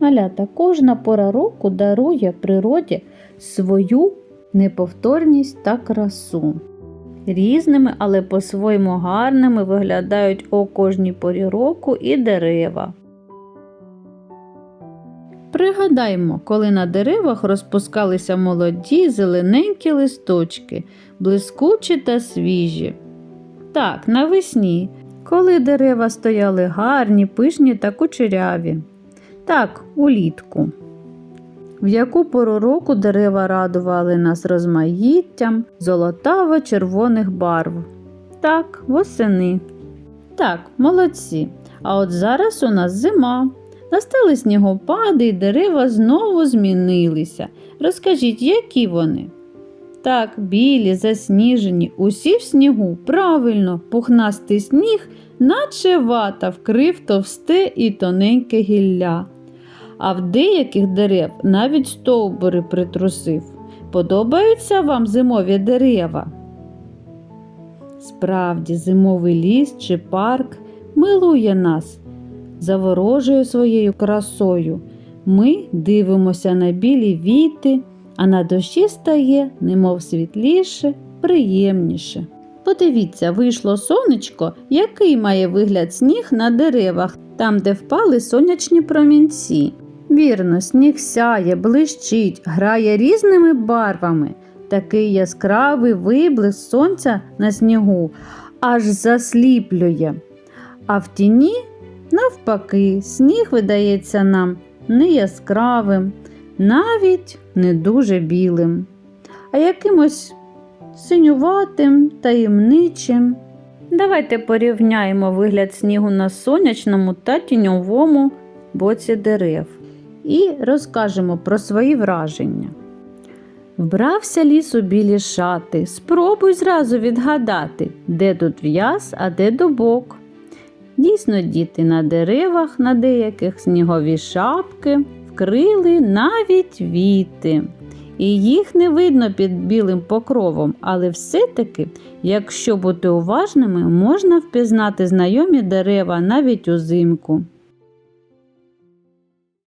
Малята, кожна пора року дарує природі свою неповторність та красу. Різними, але по-своєму гарними виглядають у кожній порі року і дерева. Пригадаймо, коли на деревах розпускалися молоді зелененькі листочки, блискучі та свіжі. Так, навесні, коли дерева стояли гарні, пишні та кучеряві. Так, улітку. В яку пору року дерева радували нас розмаїттям золотаво-червоних барв. Так, восени. Так, молодці. А от зараз у нас зима. Настали снігопади і дерева знову змінилися. Розкажіть, які вони? Так, білі, засніжені, усі в снігу. Правильно, пухнастий сніг, наче вата, вкрив товсте і тоненьке гілля. А в деяких дерев навіть стовбури притрусив. Подобаються вам зимові дерева? Справді, зимовий ліс чи парк милує нас, заворожує своєю красою. Ми дивимося на білі віти, а на дощі стає, немов світліше, приємніше. Подивіться, вийшло сонечко, який має вигляд сніг на деревах, там, де впали сонячні промінці. Вірно, сніг сяє, блищить, грає різними барвами. Такий яскравий виблиск сонця на снігу аж засліплює. А в тіні, навпаки, сніг видається нам не яскравим, навіть не дуже білим, а якимось синюватим, таємничим. Давайте порівняємо вигляд снігу на сонячному та тіньовому боці дерев і розкажемо про свої враження. Вбрався ліс у білі шати, спробуй зразу відгадати, де тут в'яз, а де добок. Дійсно, діти на деревах, на деяких снігові шапки вкрили навіть віти. І їх не видно під білим покровом, але все-таки, якщо бути уважними, можна впізнати знайомі дерева навіть узимку.